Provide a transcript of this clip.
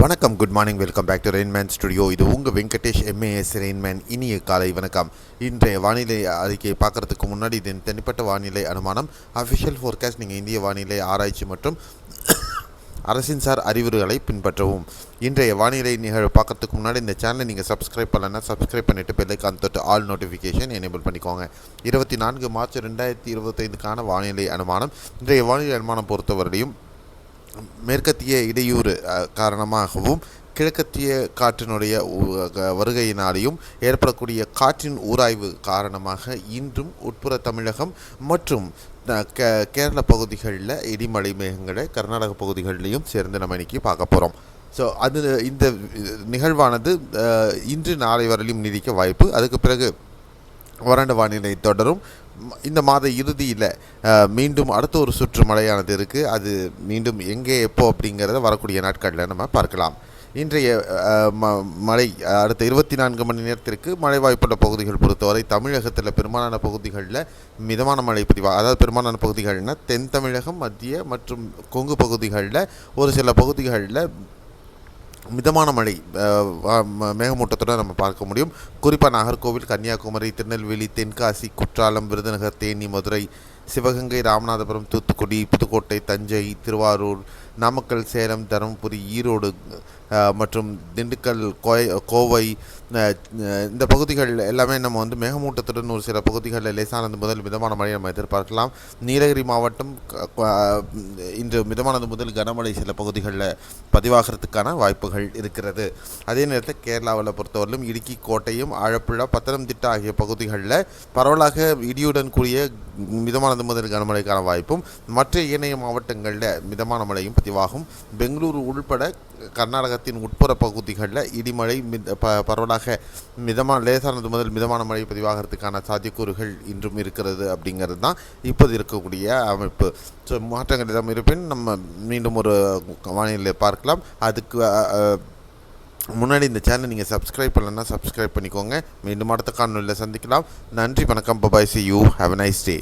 வணக்கம் good morning welcome back to Rainman studio இது உங்கள் வெங்கடேஷ் எம்ஏஎஸ் ரெயின்மேன் இனிய காலை வணக்கம். இன்றைய வானிலை அறிக்கையை பார்க்கறதுக்கு முன்னாடி இதன் தனிப்பட்ட வானிலை அனுமானம் அஃபிஷியல் ஃபோர்காஸ்ட் நீங்கள் இந்திய வானிலை ஆராய்ச்சி மற்றும் அரசின் சார் அறிவுரைகளை பின்பற்றவும். இன்றைய வானிலை நிகழ்வு பார்க்கறதுக்கு முன்னாடி இந்த சேனலை நீங்கள் சப்ஸ்கிரைப் பண்ணலன்னா சப்ஸ்கிரைப் பண்ணிவிட்டு பெல்லைக்கான் தொட்டு ஆல் நோட்டிஃபிகேஷன் எனேபிள் பண்ணிக்கோங்க. இருபத்தி நான்கு மார்ச் ரெண்டாயிரத்தி இருபத்தைந்துக்கான வானிலை அனுமானம். இன்றைய வானிலை அனுமானம் பொறுத்தவரையும் மேற்கத்திய இடையூறு காரணமாகவும் கிழக்கத்திய காற்றினுடைய வருகையினாலேயும் ஏற்படக்கூடிய காற்றின் ஊராய்வு காரணமாக இன்றும் உட்புற தமிழகம் மற்றும் கே- கேரள பகுதிகளில் இடிமலை மேகங்களை கர்நாடக பகுதிகளிலையும் சேர்ந்து நம்ம இன்றைக்கி பார்க்க போகிறோம் ஸோ அது இந்த நிகழ்வானது இன்று நாளை வரையிலும் நீடிக்க வாய்ப்பு. அதுக்கு பிறகு வறண்ட வானிலை தொடரும். இந்த மாத இறுதியில் மீண்டும் அடுத்த ஒரு சுற்று மழையானது இருக்குது அது மீண்டும் எங்கே எப்போ அப்படிங்கிறத வரக்கூடிய நாட்களில் நம்ம பார்க்கலாம். இன்றைய ம- மழை அடுத்த இருபத்தி நான்கு மணி நேரத்திற்கு மழை வாய்ப்புள்ள பகுதிகள் பொறுத்தவரை தமிழகத்தில் பெரும்பாலான பகுதிகளில் மிதமான மழை பதிவாக அதாவது பெரும்பாலான பகுதிகள்னால் தென் தமிழகம் மத்திய மற்றும் கொங்கு பகுதிகளில் ஒரு சில பகுதிகளில் மிதமான மழை மேகமூட்டத்துடன் நம்ம பார்க்க முடியும். குறிப்பாக நாகர்கோவில் கன்னியாகுமரி திருநெல்வேலி தென்காசி குற்றாலம் விருதுநகர் தேனி மதுரை சிவகங்கை ராமநாதபுரம் தூத்துக்குடி புதுக்கோட்டை தஞ்சை திருவாரூர் நாமக்கல் சேலம் தருமபுரி ஈரோடு மற்றும் திண்டுக்கல் கோய் கோவை இந்த பகுதிகள் எல்லாமே நம்ம வந்து மேகமூட்டத்துடன் ஒரு சில பகுதிகளில் லேசானது முதல் மிதமான மழை நம்ம எதிர்பார்க்கலாம். நீலகிரி மாவட்டம் இன்று மிதமானது முதல் கனமழை சில பகுதிகளில் பதிவாகிறதுக்கான வாய்ப்புகள் இருக்கிறது. அதே நேரத்தில் கேரளாவில் பொறுத்தவரையிலும் இடுக்கி கோட்டையும் ஆழப்புழா பத்தனம்திட்டா ஆகிய பகுதிகளில் பரவலாக இடியுடன் கூடிய மிதமானது முதல் கனமழைக்கான வாய்ப்பும் மற்ற ஏனைய மாவட்டங்களில் மிதமான மழையும் பதிவாகும். பெங்களூரு உள்பட கர்நாடகத்தின் உட்புற பகுதிகளில் இடிமழை மித ப பரவலாக மிதமான லேசானது முதல் மிதமான மழை பதிவாகிறதுக்கான சாத்தியக்கூறுகள் இன்றும் இருக்கிறது அப்படிங்கிறது தான் இப்போது இருக்கக்கூடிய அமைப்பு. ஸோ மாற்றங்கள் இருப்பின் நம்ம மீண்டும் ஒரு வானிலை பார்க்கலாம். அதுக்கு முன்னாடி இந்த சேனல் நீங்கள் சப்ஸ்கிரைப் பண்ணலன்னா சப்ஸ்கிரைப் பண்ணிக்கோங்க. மீண்டும் அடுத்த காணொலியில் சந்திக்கலாம். நன்றி வணக்கம். Bye bye see you have a nice day